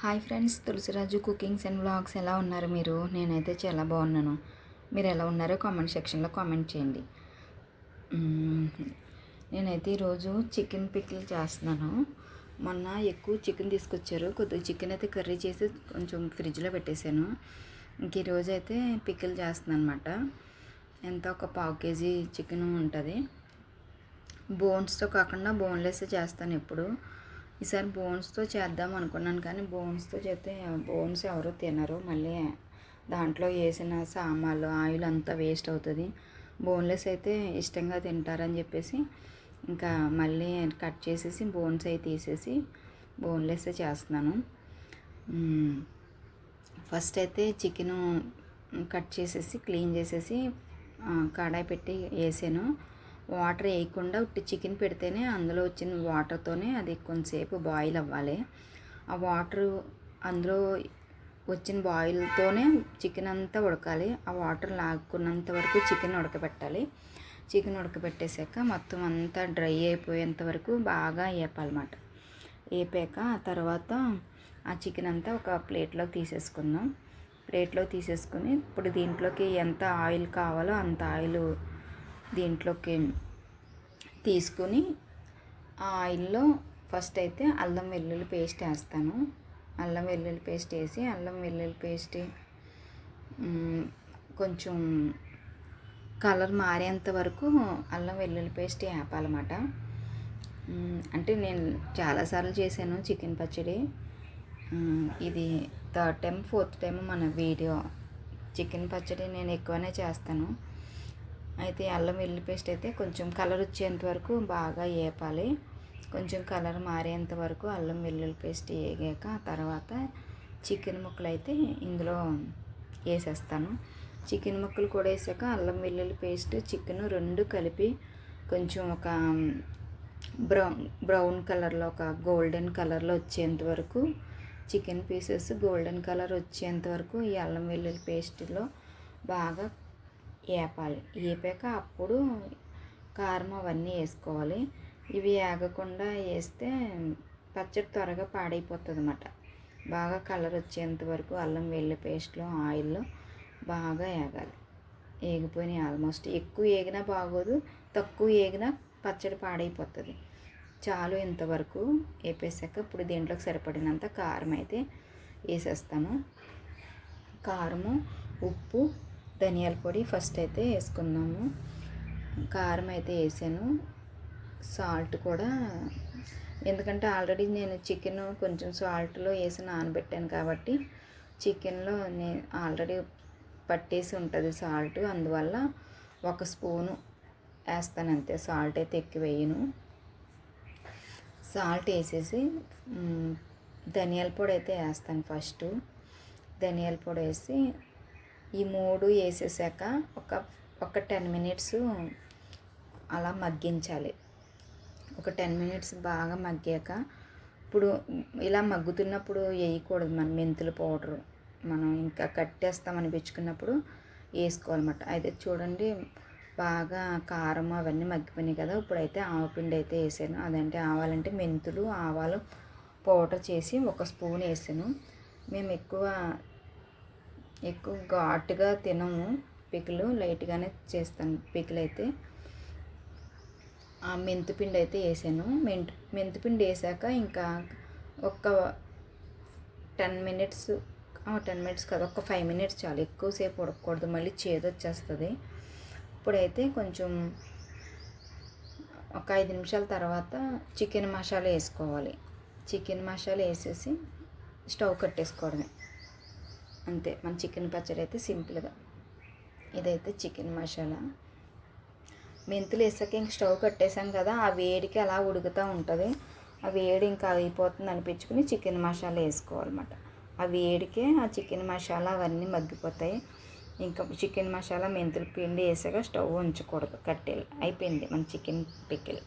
Hi friends Tulasiraju cookings and vlogs ఎలా ఉన్నారు మీరు? నేనైతే చాలా బాగున్నాను. మీరు ఎలా ఉన్నారో కామెంట్ సెక్షన్లో కామెంట్ చేయండి. నేనైతే ఈరోజు చికెన్ పిక్లు చేస్తున్నాను. మొన్న ఎక్కువ చికెన్ తీసుకొచ్చారు. కొద్దిగా చికెన్ అయితే కర్రీ చేసి కొంచెం ఫ్రిడ్జ్లో పెట్టేశాను. ఇంక ఈరోజు అయితే పిక్కిల్ చేస్తున్నాను అనమాట ఎంత ఒక పావు కేజీ చికెన్ ఉంటుంది. బోన్స్తో కాకుండా బోన్లెస్ చేస్తాను ఎప్పుడు. ఈసారి బోన్స్తో చేద్దాం అనుకున్నాను కానీ బోన్స్తో చేస్తే బోన్స్ ఎవరు తినరు. మళ్ళీ దాంట్లో వేసిన సామాన్లు ఆయిల్ అంతా వేస్ట్ అవుతుంది. బోన్లెస్ అయితే ఇష్టంగా తింటారని చెప్పేసి ఇంకా మళ్ళీ కట్ చేసేసి బోన్స్ అవి తీసేసి బోన్లెస్ చేస్తున్నాను. ఫస్ట్ అయితే చికెను కట్ చేసేసి క్లీన్ చేసేసి కడాయి పెట్టి వేసాను. వాటర్ వేయకుండా ఉట్టి చికెన్ పెడితేనే అందులో వచ్చిన వాటర్తోనే అది కొంతసేపు బాయిల్ అవ్వాలి. ఆ వాటర్ అందులో వచ్చిన బాయిల్తోనే చికెన్ అంతా ఉడకాలి. ఆ వాటర్ లాక్కున్నంత వరకు చికెన్ ఉడకబెట్టాలి. చికెన్ ఉడకబెట్టేసాక మొత్తం అంతా డ్రై అయిపోయేంత వరకు బాగా వేపాలన్నమాట వేపాక ఆ తర్వాత ఆ చికెన్ అంతా ఒక ప్లేట్లోకి తీసేసుకుందాం. ప్లేట్లో తీసేసుకుని ఇప్పుడు దీంట్లోకి ఎంత ఆయిల్ కావాలో అంత ఆయిల్ దీంట్లోకి తీసుకుని ఆ ఆయిల్లో ఫస్ట్ అయితే అల్లం వెల్లుల్లి పేస్ట్ వేస్తాను. అల్లం వెల్లుల్లి పేస్ట్ వేసి అల్లం వెల్లుల్లి పేస్ట్ కొంచెం కలర్ మారేంత వరకు అల్లం వెల్లుల్లి పేస్ట్ వేపాలన్నమాట. అంటే నేను చాలాసార్లు చేశాను చికెన్ పచ్చడి. ఇది థర్డ్ టైం ఫోర్త్ టైం మన వీడియో. చికెన్ పచ్చడి నేను ఎక్కువనే చేస్తాను. అయితే అల్లం వెల్లుల్లి పేస్ట్ అయితే కొంచెం కలర్ వచ్చేంత వరకు బాగా వేపాలి కొంచెం కలర్ మారేంత వరకు అల్లం వెల్లుల్లి పేస్ట్ వేగాక తర్వాత చికెన్ ముక్కలు అయితే ఇందులో వేసేస్తాను. చికెన్ ముక్కలు కూడా వేసాక అల్లం వెల్లుల్లి పేస్ట్ చికెన్ రెండు కలిపి కొంచెం ఒక బ్రౌన్ బ్రౌన్ కలర్లో ఒక గోల్డెన్ కలర్లో వచ్చేంత వరకు చికెన్ పీసెస్ గోల్డెన్ కలర్ వచ్చేంత వరకు ఈ అల్లం వెల్లుల్లి పేస్ట్లో బాగా వేపాలి ఏపాక అప్పుడు కారం అవన్నీ వేసుకోవాలి. ఇవి ఏగకుండా వేస్తే పచ్చడి త్వరగా పాడైపోతుంది అన్నమాట బాగా కలర్ వచ్చేంత వరకు అల్లం వెల్లి పేస్ట్లో ఆయిల్లో బాగా ఏగాలి. ఏగిపోయినాయి ఆల్మోస్ట్. ఎక్కువ ఏగినా బాగోదు తక్కువ ఏగినా పచ్చడి పాడైపోతుంది. చాలు ఇంతవరకు వేపేసాక ఇప్పుడు దీంట్లోకి సరిపడినంత కారం అయితే వేసేస్తాము కారము ఉప్పు ధనియాల పొడి ఫస్ట్ అయితే వేసుకుందాము. కారం అయితే వేసాను. సాల్ట్ కూడా ఎందుకంటే ఆల్రెడీ నేను చికెన్ కొంచెం సాల్ట్లో వేసి నానబెట్టాను కాబట్టి చికెన్లో నేను ఆల్రెడీ పట్టేసి ఉంటుంది సాల్ట్. అందువల్ల ఒక స్పూను వేస్తాను అంతే. సాల్ట్ అయితే ఎక్కువ వేయను. సాల్ట్ వేసేసి ధనియాల పొడి అయితే వేస్తాను ఫస్ట్. ధనియాల పొడి వేసి ఈ మూడు వేసేసాక ఒక ఒక టెన్ మినిట్స్ అలా మగ్గించాలి. ఒక టెన్ మినిట్స్ బాగా మగ్గాక ఇప్పుడు ఇలా మగ్గుతున్నప్పుడు వేయకూడదు మనం మెంతుల పౌడరు. మనం ఇంకా కట్టేస్తాం అనిపించుకున్నప్పుడు వేసుకోవాలన్నమాట. అయితే చూడండి బాగా కారం అవన్నీ మగ్గిపోయినాయి కదా. ఇప్పుడైతే ఆవపిండి అయితే వేసాను. అదంటే ఆవాలంటే మెంతులు ఆవాలు పౌడర్ చేసి ఒక స్పూన్ వేసాను. మేము ఎక్కువ ఎక్కువ ఘాటుగా తినము. పికిలు లైట్గానే చేస్తాను పికిలు అయితే ఆ మెంతిపిండి అయితే వేసాను. మెంతు మెంతిపిండి వేసాక ఇంకా ఒక టెన్ మినిట్స్ టెన్ మినిట్స్ కాదు ఒక ఫైవ్ మినిట్స్ చాలు. ఎక్కువసేపు ఉడకకూడదు. మళ్ళీ చేదు వచ్చేస్తుంది. ఇప్పుడైతే కొంచెం ఒక ఐదు నిమిషాల తర్వాత చికెన్ మసాలా వేసుకోవాలి. చికెన్ మసాలా వేసేసి స్టవ్ కట్టేసుకోవడమే. అంతే. మన చికెన్ పచ్చడి అయితే సింపుల్గా. ఇదైతే చికెన్ మసాలా. మెంతులు వేసాక ఇంక స్టవ్ కట్టేసాం కదా ఆ వేడికి అలా ఉడుకుతూ ఉంటుంది. ఆ వేడి ఇంకా అయిపోతుంది అనిపించుకుని చికెన్ మసాలా వేసుకోవాలన్నమాట. ఆ వేడికే ఆ చికెన్ మసాలా అవన్నీ మగ్గిపోతాయి. ఇంకా చికెన్ మసాలా మెంతుల పిండి వేసాక స్టవ్ ఉంచకూడదు కట్టెలు అయిపోయింది మన చికెన్ పికిల్